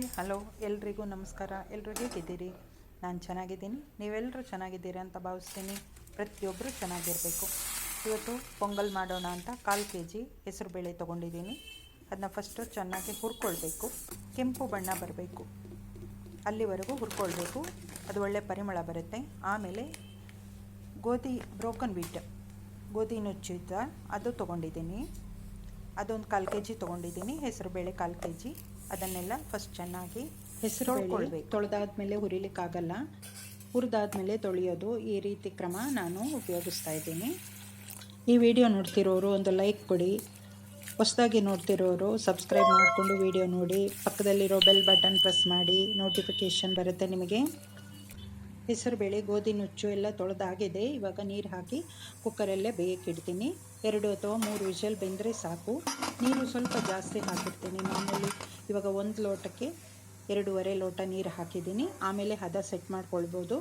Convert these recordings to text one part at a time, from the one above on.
Hi, hello, ಎಲ್ರಿಗೂ ನಮಸ್ಕಾರ. ಎಲ್ಲರೂ ಹೇಗಿದ್ದೀರಿ? ನಾನು ಚೆನ್ನಾಗಿದ್ದೀನಿ. ನೀವೆಲ್ಲರೂ ಚೆನ್ನಾಗಿದ್ದೀರಿ ಅಂತ ಭಾವಿಸ್ತೀನಿ. ಪ್ರತಿಯೊಬ್ಬರು ಚೆನ್ನಾಗಿರಬೇಕು. ಇವತ್ತು ಪೊಂಗಲ್ ಮಾಡೋಣ ಅಂತ ಕಾಲು ಕೆ ಜಿ ಹೆಸರುಬೇಳೆ ತೊಗೊಂಡಿದ್ದೀನಿ. ಅದನ್ನ ಫಸ್ಟು ಚೆನ್ನಾಗಿ ಹುರ್ಕೊಳ್ಬೇಕು. ಕೆಂಪು ಬಣ್ಣ ಬರಬೇಕು. ಅಲ್ಲಿವರೆಗೂ ಹುರ್ಕೊಳ್ಬೇಕು. ಅದು ಒಳ್ಳೆ ಪರಿಮಳ ಬರುತ್ತೆ. ಆಮೇಲೆ ಗೋಧಿ ಬ್ರೋಕನ್ ವೀಟ್ ಗೋಧಿ ನುಚ್ಚಿದ ಅದು ತೊಗೊಂಡಿದ್ದೀನಿ. ಅದೊಂದು ಕಾಲು ಕೆ ಜಿ ತೊಗೊಂಡಿದ್ದೀನಿ ಹೆಸರುಬೇಳೆ ಕಾಲು ಕೆ ಜಿ ಅದನ್ನೆಲ್ಲ ಫಸ್ಟ್ ಚೆನ್ನಾಗಿ ಹೆಸರು ತೊಳೆದಾದ್ಮೇಲೆ ಹುರಿಲಿಕ್ಕಾಗಲ್ಲ. ಹುರಿದಾದ್ಮೇಲೆ ತೊಳೆಯೋದು ಈ ರೀತಿ ಕ್ರಮ ನಾನು ಉಪಯೋಗಿಸ್ತಾ ಇದ್ದೀನಿ. ಈ ವಿಡಿಯೋ ನೋಡ್ತಿರೋರು ಒಂದು ಲೈಕ್ ಕೊಡಿ. ಹೊಸದಾಗಿ ನೋಡ್ತಿರೋರು ಸಬ್ಸ್ಕ್ರೈಬ್ ಮಾಡಿಕೊಂಡು ವಿಡಿಯೋ ನೋಡಿ. ಪಕ್ಕದಲ್ಲಿರೋ ಬೆಲ್ ಬಟನ್ ಪ್ರೆಸ್ ಮಾಡಿ. ನೋಟಿಫಿಕೇಷನ್ ಬರುತ್ತೆ ನಿಮಗೆ. ಹೆಸರುಬೇಳೆ ಗೋಧಿ, ನುಚ್ಚು ಎಲ್ಲ ತೊಳೆದಾಗಿದೆ. ಇವಾಗ ನೀರು ಹಾಕಿ ಕುಕ್ಕರಲ್ಲೇ ಬೇಯಕ್ಕಿಡ್ತೀನಿ ಎರಡು ಅಥವಾ ಮೂರು ವಿಷಲ್ ಬೆಂದರೆ ಸಾಕು. ನೀರು ಸ್ವಲ್ಪ ಜಾಸ್ತಿ ಹಾಕಿರ್ತೀನಿ ಮಾಮೂಲಿ. ಇವಾಗ ಒಂದು ಲೋಟಕ್ಕೆ ಎರಡೂವರೆ ಲೋಟ ನೀರು ಹಾಕಿದ್ದೀನಿ. ಆಮೇಲೆ ಹದ ಸೆಟ್ ಮಾಡ್ಕೊಳ್ಬೋದು.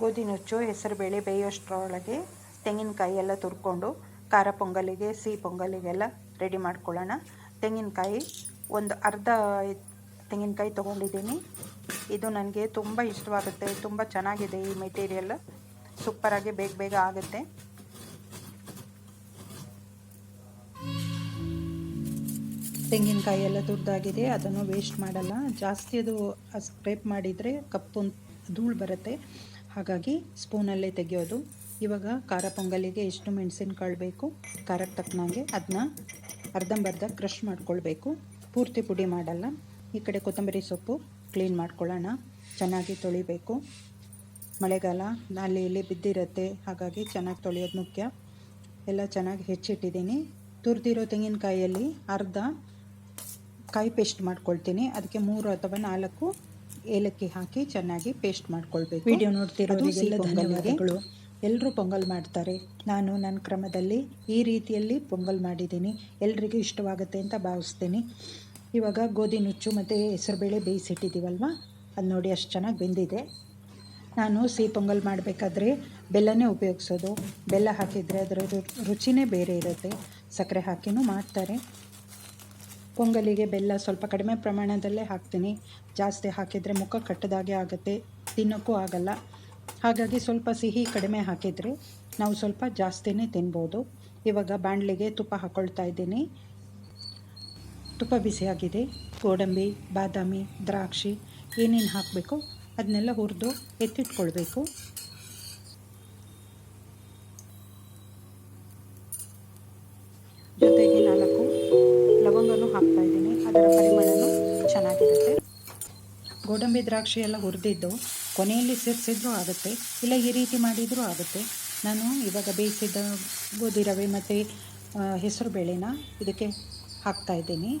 ಗೋಧಿ, ನುಚ್ಚು ಹೆಸರುಬೇಳೆ ಬೇಯೋಷ್ಟರೊಳಗೆ ತೆಂಗಿನಕಾಯಿ ಎಲ್ಲ ತುರ್ಕೊಂಡು ಖಾರ ಪೊಂಗಲಿಗೆ, ಸಿಹಿ ಪೊಂಗಲಿಗೆಲ್ಲ ರೆಡಿ ಮಾಡ್ಕೊಳ್ಳೋಣ. ತೆಂಗಿನಕಾಯಿ, ಒಂದು ಅರ್ಧ ತೆಂಗಿನಕಾಯಿ ತೊಗೊಂಡಿದ್ದೀನಿ. ಇದು ನನಗೆ ತುಂಬ ಇಷ್ಟವಾಗುತ್ತೆ, ತುಂಬ ಚೆನ್ನಾಗಿದೆ ಈ ಮೆಟೀರಿಯಲ್ ಸೂಪರಾಗಿ ಬೇಗ ಬೇಗ ಆಗುತ್ತೆ. ತೆಂಗಿನಕಾಯಿ ಎಲ್ಲ ತುರ್ದಾಗಿದೆ ಅದನ್ನು ವೇಸ್ಟ್ ಮಾಡಲ್ಲ. ಜಾಸ್ತಿ ಅದು ಸ್ಕ್ರೇಪ್ ಮಾಡಿದರೆ ಕಪ್ಪು ಧೂಳು ಬರುತ್ತೆ. ಹಾಗಾಗಿ ಸ್ಪೂನಲ್ಲೇ ತೆಗೆಯೋದು. ಇವಾಗ ಖಾರ ಪೊಂಗಲಿಗೆ ಎಷ್ಟು ಮೆಣಸಿನ್ಕಾಳು ಬೇಕು ಖಾರಕ್ಕೆ ತಕ್ಕನಾಗೆ ಅದನ್ನ ಅರ್ಧಂಬರ್ಧ ಕ್ರಷ್ ಮಾಡ್ಕೊಳ್ಬೇಕು. ಪೂರ್ತಿ ಪುಡಿ ಮಾಡಲ್ಲ. ಈ ಕಡೆ ಕೊತ್ತಂಬರಿ ಸೊಪ್ಪು. ಕ್ಲೀನ್ ಮಾಡ್ಕೊಳ್ಳೋಣ. ಚೆನ್ನಾಗಿ ತೊಳಿಬೇಕು. ಮಳೆಗಾಲ ಅಲ್ಲಿ ಇಲ್ಲಿ ಬಿದ್ದಿರುತ್ತೆ. ಹಾಗಾಗಿ ಚೆನ್ನಾಗಿ ತೊಳೆಯೋದು ಮುಖ್ಯ. ಎಲ್ಲ ಚೆನ್ನಾಗಿ ಹೆಚ್ಚಿಟ್ಟಿದ್ದೀನಿ. ತುರಿದಿರೋ ತೆಂಗಿನಕಾಯಲ್ಲಿ ಅರ್ಧ ಕಾಯಿ ಪೇಸ್ಟ್ ಮಾಡ್ಕೊಳ್ತೀನಿ. ಅದಕ್ಕೆ ಮೂರು ಅಥವಾ ನಾಲ್ಕು ಏಲಕ್ಕಿ ಹಾಕಿ ಚೆನ್ನಾಗಿ ಪೇಸ್ಟ್ ಮಾಡ್ಕೊಳ್ಬೇಕು. ವಿಡಿಯೋ ನೋಡ್ತಿರೋದು ಧನ್ಯವಾದಗಳು. ಎಲ್ಲರೂ ಪೊಂಗಲ್ ಮಾಡ್ತಾರೆ. ನಾನು ನನ್ನ ಕ್ರಮದಲ್ಲಿ ಈ ರೀತಿಯಲ್ಲಿ ಪೊಂಗಲ್ ಮಾಡಿದ್ದೀನಿ. ಎಲ್ರಿಗೂ ಇಷ್ಟವಾಗುತ್ತೆ ಅಂತ ಭಾವಿಸ್ತೀನಿ. ಇವಾಗ ಗೋಧಿ ನುಚ್ಚು ಮತ್ತು ಹೆಸರುಬೇಳೆ ಬೇಯಿಸಿಟ್ಟಿದ್ದೀವಲ್ವ? ಅದು ನೋಡಿ ಅಷ್ಟು ಚೆನ್ನಾಗಿ ಬೆಂದಿದೆ. ನಾನು ಸಿಹಿ ಪೊಂಗಲ್ ಮಾಡಬೇಕಾದ್ರೆ ಬೆಲ್ಲನೇ ಉಪಯೋಗಿಸೋದು. ಬೆಲ್ಲ ಹಾಕಿದರೆ ಅದರ ರುಚಿನೇ ಬೇರೆ ಇರುತ್ತೆ. ಸಕ್ಕರೆ ಹಾಕಿನೂ ಮಾಡ್ತಾರೆ. ಪೊಂಗಲಿಗೆ ಬೆಲ್ಲ ಸ್ವಲ್ಪ ಕಡಿಮೆ ಪ್ರಮಾಣದಲ್ಲೇ ಹಾಕ್ತೀನಿ. ಜಾಸ್ತಿ ಹಾಕಿದರೆ ಮುಖ ಕಟ್ಟದಾಗೆ ಆಗುತ್ತೆ. ತಿನ್ನೋಕ್ಕೂ ಆಗಲ್ಲ. ಹಾಗಾಗಿ ಸ್ವಲ್ಪ ಸಿಹಿ ಕಡಿಮೆ ಹಾಕಿದರೆ ನಾವು ಸ್ವಲ್ಪ ಜಾಸ್ತಿನೇ ತಿನ್ಬೋದು. ಇವಾಗ ಬಾಣಲಿಗೆ ತುಪ್ಪ ಹಾಕ್ಕೊಳ್ತಾ ಇದ್ದೀನಿ. ತುಪ್ಪ ಬಿಸಿಯಾಗಿದೆ ಗೋಡಂಬಿ, ಬಾದಾಮಿ, ದ್ರಾಕ್ಷಿ ಏನೇನು ಹಾಕಬೇಕು ಅದನ್ನೆಲ್ಲ ಹುರಿದು ಎತ್ತಿಟ್ಕೊಳ್ಬೇಕು. ಜೊತೆಗೆ ನಾಲ್ಕು ಲವಂಗನೂ ಹಾಕ್ತಾ ಇದ್ದೀನಿ. ಅದರ ಪರಿಮಳನೂ ಚೆನ್ನಾಗಿರುತ್ತೆ. ಗೋಡಂಬಿ, ದ್ರಾಕ್ಷಿ ಎಲ್ಲ ಹುರಿದಿದ್ದು ಕೊನೆಯಲ್ಲಿ ಸೇರಿಸಿದ್ರೂ ಆಗುತ್ತೆ. ಇಲ್ಲ ಈ ರೀತಿ ಮಾಡಿದರೂ ಆಗುತ್ತೆ. ನಾನು ಇವಾಗ ಬೇಯಿಸಿದ ಗೋಧಿ ರವೆ ಮತ್ತು ಹೆಸರು ಬೇಳೆನ ಇದಕ್ಕೆ ಹಾಕ್ತಾ ಇದ್ದೀನಿ.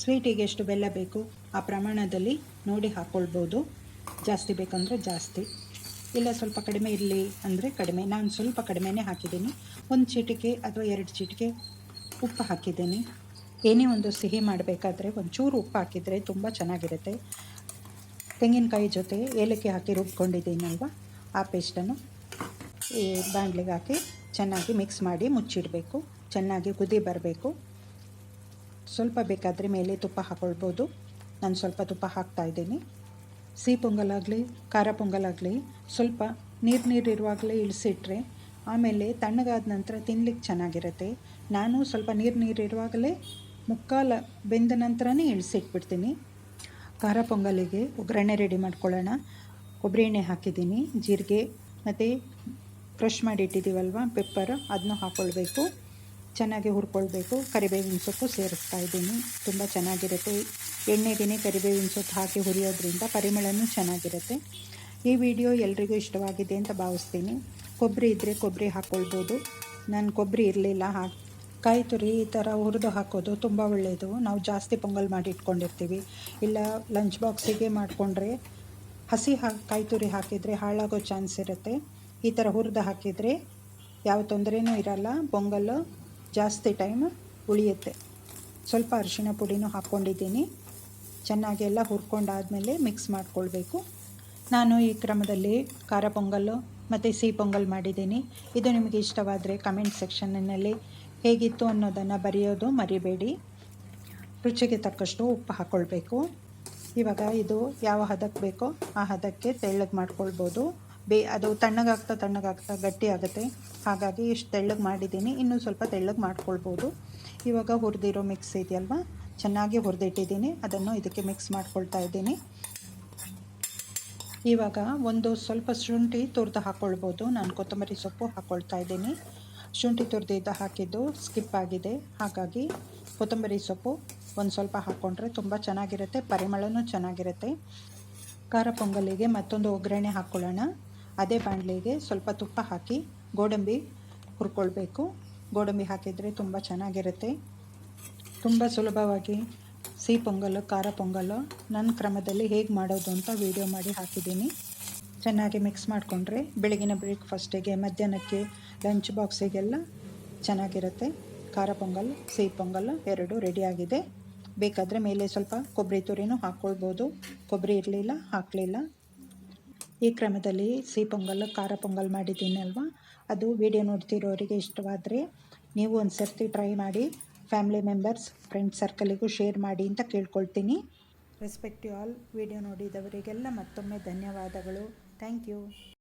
ಸ್ವೀಟಿಗೆ ಎಷ್ಟು ಬೆಲ್ಲ ಬೇಕು ಆ ಪ್ರಮಾಣದಲ್ಲಿ ನೋಡಿ ಹಾಕ್ಕೊಳ್ಬೋದು ಜಾಸ್ತಿ ಬೇಕಂದರೆ ಜಾಸ್ತಿ. ಇಲ್ಲ ಸ್ವಲ್ಪ ಕಡಿಮೆ ಇರಲಿ ಅಂದರೆ ಕಡಿಮೆ. ನಾನು ಸ್ವಲ್ಪ ಕಡಿಮೆನೇ ಹಾಕಿದ್ದೀನಿ. ಒಂದು ಚೀಟಿಕೆ ಅಥವಾ ಎರಡು ಚೀಟಿಕೆ ಉಪ್ಪು ಹಾಕಿದ್ದೀನಿ. ಏನೇ ಒಂದು ಸಿಹಿ ಮಾಡಬೇಕಾದ್ರೆ ಒಂಚೂರು ಉಪ್ಪು ಹಾಕಿದರೆ ತುಂಬ ಚೆನ್ನಾಗಿರುತ್ತೆ. ತೆಂಗಿನಕಾಯಿ ಜೊತೆ ಏಲಕ್ಕಿ ಹಾಕಿ ರುಬ್ಕೊಂಡಿದ್ದೀನಲ್ವ? ಆ ಪೇಸ್ಟನ್ನು ಈ ಬಾಣಲೆಗೆ ಹಾಕಿ ಚೆನ್ನಾಗಿ ಮಿಕ್ಸ್ ಮಾಡಿ ಮುಚ್ಚಿಡಬೇಕು. ಚೆನ್ನಾಗಿ ಕುದಿ ಬರಬೇಕು. ಸ್ವಲ್ಪ ಬೇಕಾದರೆ ಮೇಲೆ ತುಪ್ಪ ಹಾಕ್ಕೊಳ್ಬೋದು ನಾನು ಸ್ವಲ್ಪ ತುಪ್ಪ ಹಾಕ್ತಾ ಇದ್ದೀನಿ. ಸಿಹಿ ಪೊಂಗಲಾಗಲಿ, ಖಾರ ಪೊಂಗಲಾಗಲಿ, ಸ್ವಲ್ಪ ನೀರು ನೀರು ಇರುವಾಗಲೇ ಇಳಿಸಿಟ್ರೆ ಆಮೇಲೆ ತಣ್ಣಗಾದ ನಂತರ ತಿನ್ಲಿಕ್ಕೆ ಚೆನ್ನಾಗಿರುತ್ತೆ. ನಾನು ಸ್ವಲ್ಪ ನೀರು ನೀರು ಇರುವಾಗಲೇ ಮುಕ್ಕಾಲ ಬೆಂದ ನಂತರನೇ ಇಳಿಸಿಟ್ಬಿಡ್ತೀನಿ. ಖಾರ ಪೊಂಗಲಿಗೆ ಒಗ್ಗರಣೆ ರೆಡಿ ಮಾಡ್ಕೊಳ್ಳೋಣ. ಕೊಬ್ಬರಿ ಎಣ್ಣೆ ಹಾಕಿದ್ದೀನಿ, ಜೀರಿಗೆ ಮತ್ತು ಕ್ರಷ್ ಮಾಡಿ ಇಟ್ಟಿದ್ದೀವಲ್ವ ಪೆಪ್ಪರ್ ಅದನ್ನು ಹಾಕ್ಕೊಳ್ಬೇಕು ಚೆನ್ನಾಗಿ ಹುರ್ಕೊಳ್ಬೇಕು. ಕರಿಬೇವಿನ ಸೊಪ್ಪು ಸೇರಿಸ್ತಾ ಇದ್ದೀನಿ. ತುಂಬ ಚೆನ್ನಾಗಿರುತ್ತೆ. ಎಣ್ಣೆಗೆ ಕರಿಬೇವಿನ ಸೊಪ್ಪು ಹಾಕಿ ಹುರಿಯೋದ್ರಿಂದ ಪರಿಮಳನೂ ಚೆನ್ನಾಗಿರುತ್ತೆ. ಈ ವಿಡಿಯೋ ಎಲ್ರಿಗೂ ಇಷ್ಟವಾಗಿದೆ ಅಂತ ಭಾವಿಸ್ತೀನಿ. ಕೊಬ್ಬರಿ ಇದ್ದರೆ ಕೊಬ್ಬರಿ ಹಾಕ್ಕೊಳ್ಬೋದು ನಾನು ಕೊಬ್ಬರಿ ಇರಲಿಲ್ಲ. ಹಾಕಿ ಕಾಯಿ ತುರಿ ಈ ಥರ ಹುರಿದು ಹಾಕೋದು ತುಂಬ ಒಳ್ಳೆಯದು ನಾವು ಜಾಸ್ತಿ ಪೊಂಗಲ್ ಮಾಡಿ ಇಟ್ಕೊಂಡಿರ್ತೀವಿ. ಇಲ್ಲ ಲಂಚ್ ಬಾಕ್ಸಿಗೆ ಮಾಡಿಕೊಂಡ್ರೆ ಹಸಿ ಹಾ, ಕಾಯಿ ತುರಿ ಹಾಕಿದರೆ ಹಾಳಾಗೋ ಚಾನ್ಸ್ ಇರುತ್ತೆ. ಈ ಥರ ಹುರಿದು ಹಾಕಿದರೆ ಯಾವ ತೊಂದರೆನೂ ಇರಲ್ಲ. ಪೊಂಗಲ್ಲು ಜಾಸ್ತಿ ಟೈಮ್ ಉಳಿಯುತ್ತೆ. ಸ್ವಲ್ಪ ಅರಿಶಿಣ ಪುಡಿನೂ ಹಾಕ್ಕೊಂಡಿದ್ದೀನಿ. ಚೆನ್ನಾಗಿ ಎಲ್ಲ ಹುರ್ಕೊಂಡಾದಮೇಲೆ ಮಿಕ್ಸ್ ಮಾಡ್ಕೊಳ್ಬೇಕು. ನಾನು ಈ ಕ್ರಮದಲ್ಲಿ ಖಾರ ಪೊಂಗಲ್ಲು ಮತ್ತು ಸಿಹಿ ಪೊಂಗಲ್ ಮಾಡಿದ್ದೀನಿ. ಇದು ನಿಮಗೆ ಇಷ್ಟವಾದರೆ ಕಮೆಂಟ್ ಸೆಕ್ಷನ್ನಲ್ಲಿ ಹೇಗಿತ್ತು ಅನ್ನೋದನ್ನು ಬರೆಯೋದು ಮರಿಬೇಡಿ. ರುಚಿಗೆ ತಕ್ಕಷ್ಟು ಉಪ್ಪು ಹಾಕ್ಕೊಳ್ಬೇಕು ಇವಾಗ ಇದು ಯಾವ ಹದಕ್ಕೆ ಬೇಕೋ ಆ ಹದಕ್ಕೆ ತೆಳ್ಳಗೆ ಮಾಡ್ಕೊಳ್ಬೋದು. ಬೇ ಅದು ತಣ್ಣಗಾಗ್ತಾ ತಣ್ಣಗಾಗ್ತಾ ಗಟ್ಟಿ ಆಗುತ್ತೆ ಹಾಗಾಗಿ ಇಷ್ಟು ತೆಳ್ಳಗೆ ಮಾಡಿದ್ದೀನಿ. ಇನ್ನೂ ಸ್ವಲ್ಪ ತೆಳ್ಳಗೆ ಮಾಡ್ಕೊಳ್ಬೋದು. ಇವಾಗ ಹುರಿದಿರೋ ಮಿಕ್ಸ್ ಇದೆಯಲ್ವ? ಚೆನ್ನಾಗಿ ಹುರಿದಿಟ್ಟಿದ್ದೀನಿ. ಅದನ್ನು ಇದಕ್ಕೆ ಮಿಕ್ಸ್ ಮಾಡ್ಕೊಳ್ತಾ ಇದ್ದೀನಿ. ಇವಾಗ ಒಂದು ಸ್ವಲ್ಪ ಶುಂಠಿ ತುರಿದು ಹಾಕ್ಕೊಳ್ಬೋದು ನಾನು ಕೊತ್ತಂಬರಿ ಸೊಪ್ಪು ಹಾಕ್ಕೊಳ್ತಾ ಇದ್ದೀನಿ. ಶುಂಠಿ ತುರಿದಿದ್ದ ಹಾಕಿದ್ದು ಸ್ಕಿಪ್ ಆಗಿದೆ. ಹಾಗಾಗಿ ಕೊತ್ತಂಬರಿ ಸೊಪ್ಪು ಒಂದು ಸ್ವಲ್ಪ ಹಾಕ್ಕೊಂಡ್ರೆ ತುಂಬ ಚೆನ್ನಾಗಿರುತ್ತೆ. ಪರಿಮಳನೂ ಚೆನ್ನಾಗಿರುತ್ತೆ. ಖಾರ ಪೊಂಗಲಿಗೆ ಮತ್ತೊಂದು ಒಗ್ಗರಣೆ ಹಾಕ್ಕೊಳ್ಳೋಣ ಅದೇ ಬಾಣಲೆಗೆ ಸ್ವಲ್ಪ ತುಪ್ಪ ಹಾಕಿ ಗೋಡಂಬಿ ಹುರ್ಕೊಳ್ಬೇಕು. ಗೋಡಂಬಿ ಹಾಕಿದರೆ ತುಂಬ ಚೆನ್ನಾಗಿರುತ್ತೆ. ತುಂಬ ಸುಲಭವಾಗಿ ಸಿಹಿ ಪೊಂಗಲ್ಲು ಖಾರ ಪೊಂಗಲ್ಲು ನನ್ನ ಕ್ರಮದಲ್ಲಿ ಹೇಗೆ ಮಾಡೋದು ಅಂತ ವಿಡಿಯೋ ಮಾಡಿ ಹಾಕಿದ್ದೀನಿ. ಚೆನ್ನಾಗಿ ಮಿಕ್ಸ್ ಮಾಡಿಕೊಂಡ್ರೆ ಬೆಳಗಿನ ಬ್ರೇಕ್ಫಾಸ್ಟಿಗೆ ಮಧ್ಯಾಹ್ನಕ್ಕೆ ಲಂಚ್ ಬಾಕ್ಸಿಗೆಲ್ಲ ಚೆನ್ನಾಗಿರುತ್ತೆ. ಖಾರ ಪೊಂಗಲ್, ಸಿಹಿ ಪೊಂಗಲ್ ಎರಡು ರೆಡಿಯಾಗಿದೆ ಬೇಕಾದರೆ ಮೇಲೆ ಸ್ವಲ್ಪ ಕೊಬ್ಬರಿ ತುರಿನೂ ಹಾಕ್ಕೊಳ್ಬೋದು. ಕೊಬ್ಬರಿ ಇರಲಿಲ್ಲ, ಹಾಕಲಿಲ್ಲ. ಈ ಕ್ರಮದಲ್ಲಿ ಸಿಹಿ ಪೊಂಗಲ್, ಖಾರ ಪೊಂಗಲ್ ಮಾಡಿದ್ದೀನಲ್ವ ಅದು ವಿಡಿಯೋ ನೋಡ್ತಿರೋರಿಗೆ ಇಷ್ಟವಾದರೆ ನೀವು ಒಂದು ಸರ್ತಿ ಟ್ರೈ ಮಾಡಿ ಫ್ಯಾಮಿಲಿ ಮೆಂಬರ್ಸ್ ಫ್ರೆಂಡ್ ಸರ್ಕಲಿಗೂ ಶೇರ್ ಮಾಡಿ ಅಂತ ಕೇಳ್ಕೊಳ್ತೀನಿ. ರೆಸ್ಪೆಕ್ಟ್ ಯು ಆಲ್ ವಿಡಿಯೋ ನೋಡಿದವರಿಗೆಲ್ಲ ಮತ್ತೊಮ್ಮೆ ಧನ್ಯವಾದಗಳು. Thank you